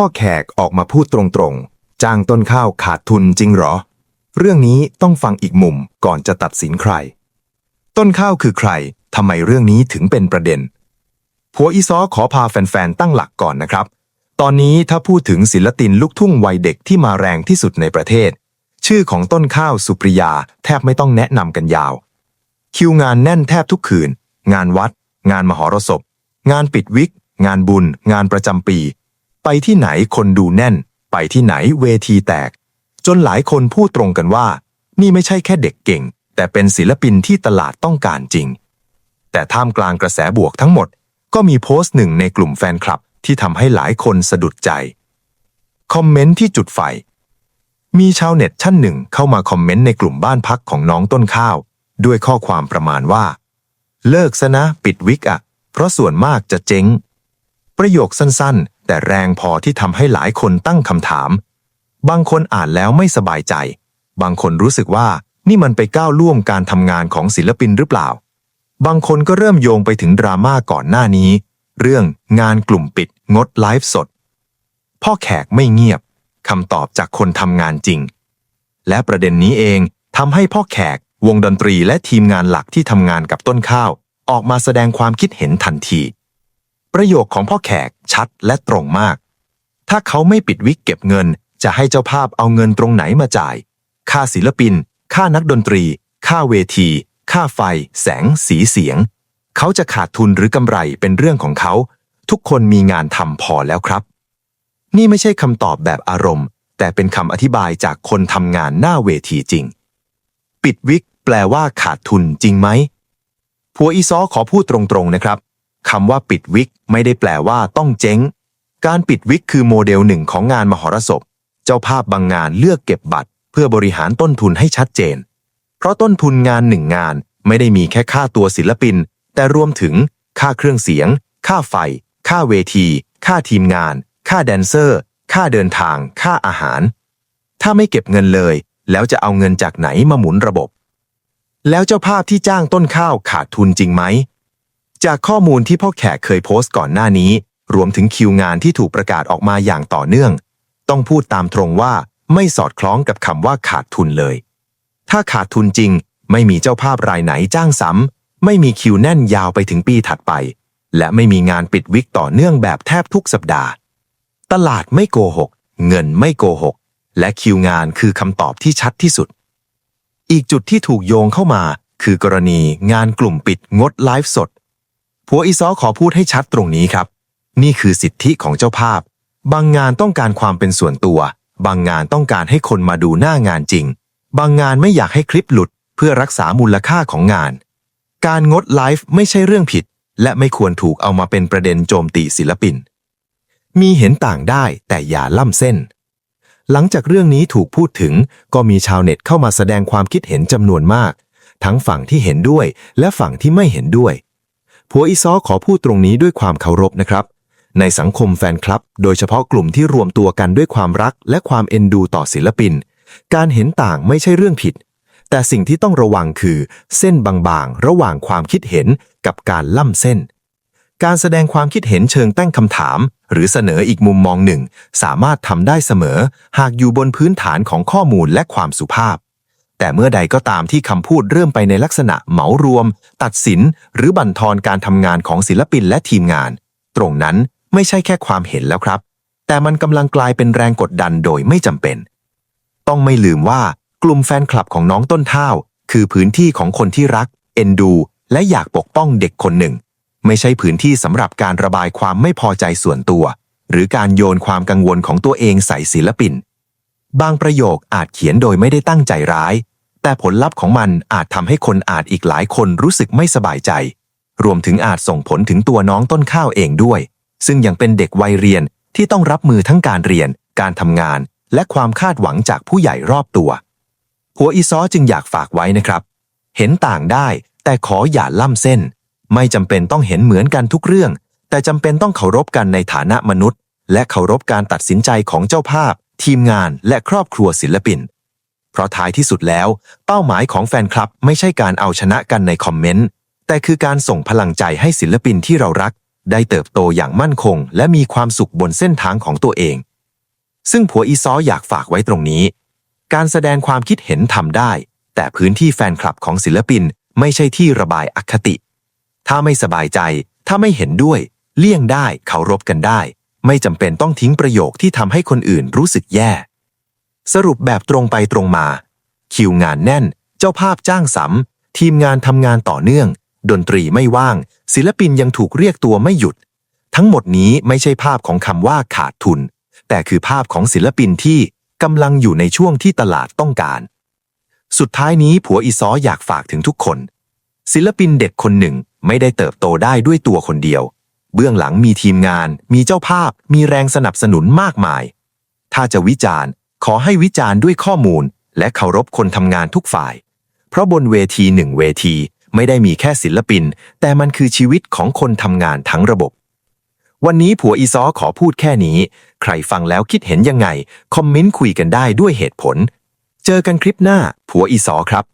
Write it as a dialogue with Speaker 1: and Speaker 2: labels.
Speaker 1: พ่อแขกออกมาพูดตรงๆ จ้างต้นข้าวขาดทุนจริงเหรอ เรื่องนี้ต้องฟังอีกมุมก่อนจะตัดสินใคร ต้นข้าวคือใครทำไมเรื่องนี้ถึงเป็นประเด็น ผัวอีซอขอพาแฟนๆ ตั้งหลักก่อนนะครับ ตอนนี้ถ้าพูดถึงศิลปินลูกทุ่งวัยเด็กที่มาแรงที่สุดในประเทศ ชื่อของต้นข้าวสุปริยาแทบไม่ต้องแนะนำกันยาว คิวงานแน่นแทบทุกคืน งานวัด งานมหรสพ งานปิดวิก งานบุญ งานประจำปี ไปที่ไหนคนดูแน่น ไปที่ไหนเวทีแตก จนหลายคนพูดตรงกันว่า นี่ไม่ใช่แค่เด็กเก่ง แต่เป็นศิลปินที่ตลาดต้องการจริง แต่ท่ามกลางกระแสบวกทั้งหมด ก็มีโพสต์หนึ่งในกลุ่มแฟนคลับที่ทำให้หลายคนสะดุดใจ คอมเมนต์ที่จุดไฟ มีชาวเน็ตท่านหนึ่งเข้ามาคอมเมนต์ในกลุ่มบ้านพักของน้องต้นข้าว ด้วยข้อความประมาณว่า เลิกซะนะ ปิดวิกอะเพราะส่วนมากจะเจ๊ง ประโยคสั้นๆ แต่แรงพอที่ทำให้หลายคนตั้งคำถาม บางคนอ่านแล้วไม่สบายใจ บางคนรู้สึกว่านี่มันไปก้าวล่วงการทำงานของศิลปินหรือเปล่า บางคนก็เริ่มโยงไปถึงดราม่าก่อนหน้านี้ เรื่องงานกลุ่มปิดงดไลฟ์สด พ่อแขกไม่เงียบคำตอบจากคนทำงานจริง และประเด็นนี้เองทำให้พ่อแขกวงดนตรีและทีมงานหลักที่ทำงานกับต้นข้าว ออกมาแสดงความคิดเห็นทันที ประโยคของพ่อแขกชัดและตรงมาก ถ้าเขาไม่ปิดวิกเก็บเงิน จะให้เจ้าภาพเอาเงินตรงไหนมาจ่าย ค่าศิลปิน ค่านักดนตรี ค่าเวที ค่าไฟ แสง สีเสียง เขาจะขาดทุนหรือกำไรเป็นเรื่องของเขา ทุกคนมีงานทำพอแล้วครับ นี่ไม่ใช่คำตอบแบบอารมณ์ แต่เป็นคำอธิบายจากคนทำงานหน้าเวทีจริง ปิดวิกแปลว่าขาดทุนจริงไหมผัวอีซอขอพูดตรงๆนะครับ คำว่าปิดวิกไม่ได้แปลว่าต้องเจ๊ง การปิดวิกคือโมเดลหนึ่งของงานมหรสพ เจ้าภาพบางงานเลือกเก็บบัตร เพื่อบริหารต้นทุนให้ชัดเจน เพราะต้นทุนงานหนึ่งงานไม่ได้มีแค่ค่าตัวศิลปิน แต่รวมถึง ค่าเครื่องเสียง ค่าไฟ ค่าเวที ค่าทีมงาน ค่าแดนเซอร์ ค่าเดินทาง ค่าอาหาร ถ้าไม่เก็บเงินเลย แล้วจะเอาเงินจากไหนมาหมุนระบบ แล้วเจ้าภาพที่จ้างต้นข้าวขาดทุนจริงไหม จากข้อมูลที่พ่อแขกเคยโพสต์ก่อนหน้านี้ รวมถึงคิวงานที่ถูกประกาศออกมาอย่างต่อเนื่อง ต้องพูดตามตรงว่าไม่สอดคล้องกับคำว่าขาดทุนเลย ถ้าขาดทุนจริง ไม่มีเจ้าภาพรายไหนจ้างซ้ำไม่มีคิวแน่นยาวไปถึงปีถัดไป และไม่มีงานปิดวิกต่อเนื่องแบบแทบทุกสัปดาห์ ตลาดไม่โกหก เงินไม่โกหก และคิวงานคือคำตอบที่ชัดที่สุด อีกจุดที่ถูกโยงเข้ามา คือกรณีงานกลุ่มปิดงดไลฟ์สด ผัวอีซอขอพูดให้ชัดตรงนี้ครับ นี่คือสิทธิของเจ้าภาพ บางงานต้องการความเป็นส่วนตัว บางงานต้องการให้คนมาดูหน้างานจริง บางงานไม่อยากให้คลิปหลุด เพื่อรักษามูลค่าของงาน การงดไลฟ์ไม่ใช่เรื่องผิด และไม่ควรถูกเอามาเป็นประเด็นโจมตีศิลปิน มีเห็นต่างได้แต่อย่าล่ำเส้น หลังจากเรื่องนี้ถูกพูดถึง ก็มีชาวเน็ตเข้ามาแสดงความคิดเห็นจำนวนมาก ทั้งฝั่งที่เห็นด้วยและฝั่งที่ไม่เห็นด้วย ผัวอีซอขอพูดตรงนี้ด้วยความเคารพนะครับ ในสังคมแฟนคลับ โดยเฉพาะกลุ่มที่รวมตัวกันด้วยความรักและความเอ็นดูต่อศิลปิน การเห็นต่างไม่ใช่เรื่องผิด แต่สิ่งที่ต้องระวังคือ เส้นบางๆ ระหว่างความคิดเห็นกับการล่ำเส้น การแสดงความคิดเห็นเชิงตั้งคำถาม หรือเสนออีกมุมมองหนึ่ง สามารถทำได้เสมอ หากอยู่บนพื้นฐานของข้อมูลและความสุภาพ แต่เมื่อใดก็ตามที่คำพูดเริ่มไปในลักษณะเหมารวม ตัดสิน หรือบั่นทอนการทำงานของศิลปินและทีมงาน ตรงนั้นไม่ใช่แค่ความเห็นแล้วครับ แต่มันกำลังกลายเป็นแรงกดดันโดยไม่จำเป็น ต้องไม่ลืมว่ากลุ่มแฟนคลับของน้องต้นข้าวคือพื้นที่ของคนที่รัก เอ็นดู และอยากปกป้องเด็กคนหนึ่ง ไม่ใช่พื้นที่สำหรับการระบายความไม่พอใจส่วนตัว หรือการโยนความกังวลของตัวเองใส่ศิลปิน บางประโยคอาจเขียนโดยไม่ได้ตั้งใจร้าย แต่ผลลัพธ์ของมันอาจทำให้คนอ่านอีกหลายคนรู้สึกไม่สบายใจ รวมถึงอาจส่งผลถึงตัวน้องต้นข้าวเองด้วย ซึ่งยังเป็นเด็กวัยเรียนที่ต้องรับมือทั้งการเรียน การทำงาน และความคาดหวังจากผู้ใหญ่รอบตัว หัวอีซอจึงอยากฝากไว้นะครับ เห็นต่างได้ แต่ขออย่าล่ำเส้น ไม่จำเป็นต้องเห็นเหมือนกันทุกเรื่อง แต่จำเป็นต้องเคารพกันในฐานะมนุษย์ และเคารพการตัดสินใจของเจ้าภาพ ทีมงานและครอบครัวศิลปิน เพราะท้ายที่สุดแล้ว เป้าหมายของแฟนคลับไม่ใช่การเอาชนะกันในคอมเมนต์ แต่คือการส่งพลังใจให้ศิลปินที่เรารัก ได้เติบโตอย่างมั่นคง และมีความสุขบนเส้นทางของตัวเอง ซึ่งผัวอีซออยากฝากไว้ตรงนี้ การแสดงความคิดเห็นทำได้ แต่พื้นที่แฟนคลับของศิลปินไม่ใช่ที่ระบายอคติ ถ้าไม่สบายใจ ถ้าไม่เห็นด้วย เลี่ยงได้เคารพกันได้ ไม่จำเป็นต้องทิ้งประโยคที่ทำให้คนอื่นรู้สึกแย่ สรุปแบบตรงไปตรงมา คิวงานแน่น เจ้าภาพจ้างสำทีมงานทำงานต่อเนื่อง ดนตรีไม่ว่าง ศิลปินยังถูกเรียกตัวไม่หยุด ทั้งหมดนี้ไม่ใช่ภาพของคำว่าขาดทุน แต่คือภาพของศิลปินที่กำลังอยู่ในช่วงที่ตลาดต้องการ สุดท้ายนี้ผัวอีซออยากฝากถึงทุกคน ศิลปินเด็กคนหนึ่งไม่ได้เติบโตได้ด้วยตัวคนเดียว เบื้องหลังมีทีมงาน มีเจ้าภาพ มีแรงสนับสนุนมากมาย ถ้าจะวิจารณ์ ขอให้วิจารณ์ด้วยข้อมูล และเคารพคนทำงานทุกฝ่าย เพราะบนเวทีหนึ่งเวทีไม่ได้มีแค่ศิลปิน แต่มันคือชีวิตของคนทำงานทั้งระบบ วันนี้ผัวอีซอขอพูดแค่นี้ ใครฟังแล้วคิดเห็นยังไง คอมเมนต์คุยกันได้ด้วยเหตุผล เจอกันคลิปหน้า ผัวอีซอครับ